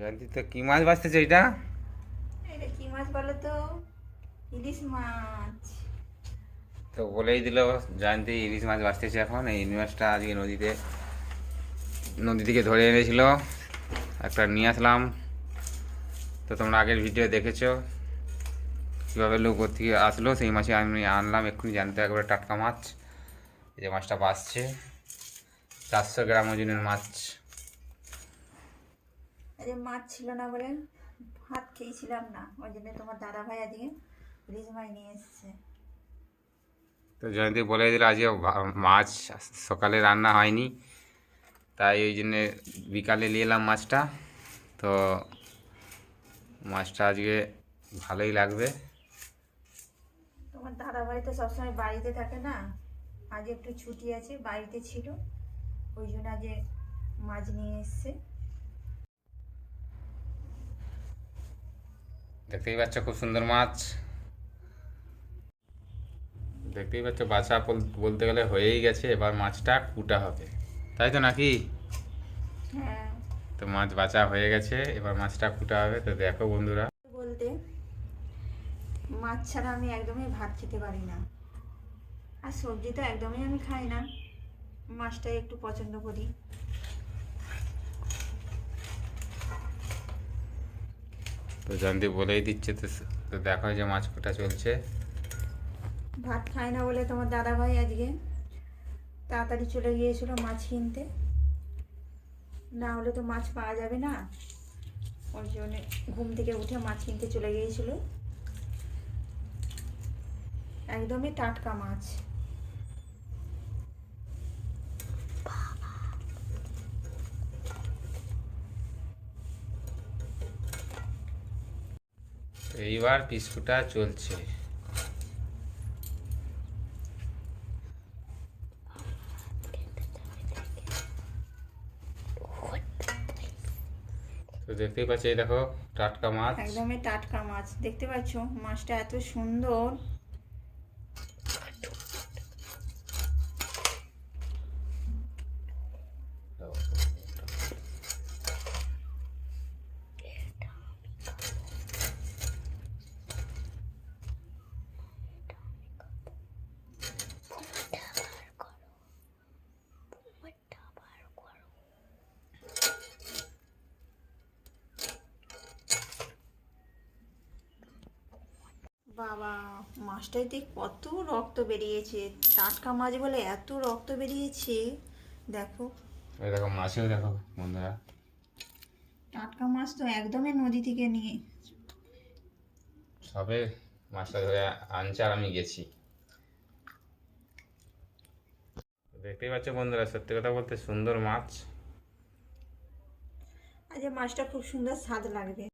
জয়ন্তী তো কি মাছ বাঁচতেছে এটা? এটা কি মাছ বলো তো ইলিশ মাছ। তো বলেই দিল জয়ন্তী ইলিশ মাছ বাঁচতেছে এখন। এই ইলিশ মাছটা আজকে নদীতে নদী থেকে ধরে এনেছিল। একটা নিয়ে আসলাম। তো তোমরা আগের ভিডিও দেখেছ। কীভাবে লোক ওর থেকে আসলো সেই মাছে আমি আনলাম এক্ষুনি জানতে একবারে টাটকা মাছ। এই যে মাছটা বাঁচছে। চারশো গ্রাম ওজনের মাছ। আরে মাছ ছিল না বলে ভাত খেয়েছিলাম না ওই জন্য তোমার দাদা ভাই আজকে ইলিশ মাছ নিয়ে এসছে। তো জয়ন্তী বলে দিল আজকে মাছ সকালে রান্না হয়নি তাই ওই জন্যে বিকালে নিয়ে এলাম মাছটা। তো মাছটা আজকে ভালোই লাগবে। তোমার দাদা ভাই তো সবসময় বাড়িতে থাকে না আজ একটু ছুটি আছে বাড়িতে ছিল ওই জন্য আজ মাছ নিয়ে এসছে। দেখতেই পাচ্ছ খুব সুন্দর মাছ। দেখতেই পাচ্ছ বাছা বল- বলতে গেলে হয়েই গেছে এবার মাছটা কুটা হবে। তাই তো নাকি? হ্যাঁ। তো মাছ বাছা হয়ে গেছে এবার মাছটা কুটা হবে। তো দেখো বন্ধুরা। বলতে মাছ ছাড়া আমি একদমই ভাত খেতে পারি না। আর সবজি তো একদমই আমি খাই না। মাছটাই একটু পছন্দ করি। তো জয়ন্তী বলেই দিচ্ছে তো দেখো যে মাছ কুটা চলছে। ভাত খায় না বলে তোমার দাদা ভাই আজকে। তাড়াতাড়ি চলে গিয়েছিল মাছ কিনতে। না হলে তো মাছ পাওয়া যাবে না। ওই জন্য ঘুম থেকে উঠে মাছ কিনতে চলে গিয়েছিল। একদমই টাটকা মাছ। এইবার বিস্কুটটা চলছে। তো দেখতেই পাচ্ছি দেখো টাটকা মাছ। একদমই টাটকা মাছ। দেখতে পাচ্ছ, মাছটা এত সুন্দর। বাবা মাছটাতে কত রক্ত বেরিয়েছে। টাটকা মাছ বলে এত রক্ত বেরিয়েছে। দেখো। এই দেখো মাছেও দেখো বন্ধুরা। টাটকা মাছ তো একদমই নদী থেকে নিয়ে সবে মাছটা ধরে আনছে আর আমি গেছি। দেখতেই পাচ্ছ বন্ধুরা সত্যি কথা বলতে সুন্দর মাছ। আজ এই মাছটা খুব সুন্দর স্বাদ লাগবে।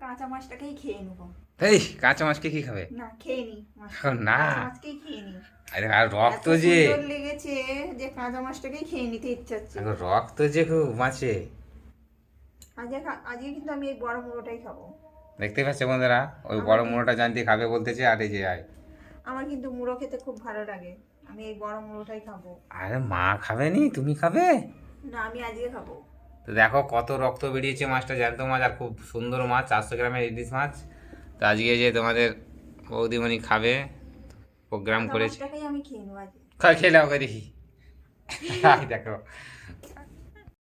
কাঁচা মাছটাকেই খেয়ে নেব। এই কাঁচা মাছকে কি খাবে? না খেয়ে নি মাছ। না। মাছকেই খেয়ে নি? আরে আর রক্ত যে লেগেছে যে কাঁচা মাছটাকেই খেয়ে নিতে ইচ্ছা হচ্ছে। রক্ত যে খুব মাছে। আজকে আজকে কিন্তু আমি এই বড় মুড়োটাই খাব। দেখতে পাচ্ছে বন্ধুরা ওই বড় মুড়োটা জানতে খাবে বলতেছে আর এই যে আয়। আমার কিন্তু মুড়ো খেতে খুব ভালো লাগে। আমি এই বড় মুড়োটাই খাব। আরে মা খাবে নি? তুমি খাবে? না আমি আজকে খাব। তো দেখো কত রক্ত বেরিয়েছে মাছটা জ্যান্ত মাছ আর খুব সুন্দর মাছ চারশো গ্রামের ইলিশ মাছ। তো আজকে যে তোমাদের বৌদিমণি খাবে প্রোগ্রাম করেছে। খেয়ে ওকে দেখি। দেখো।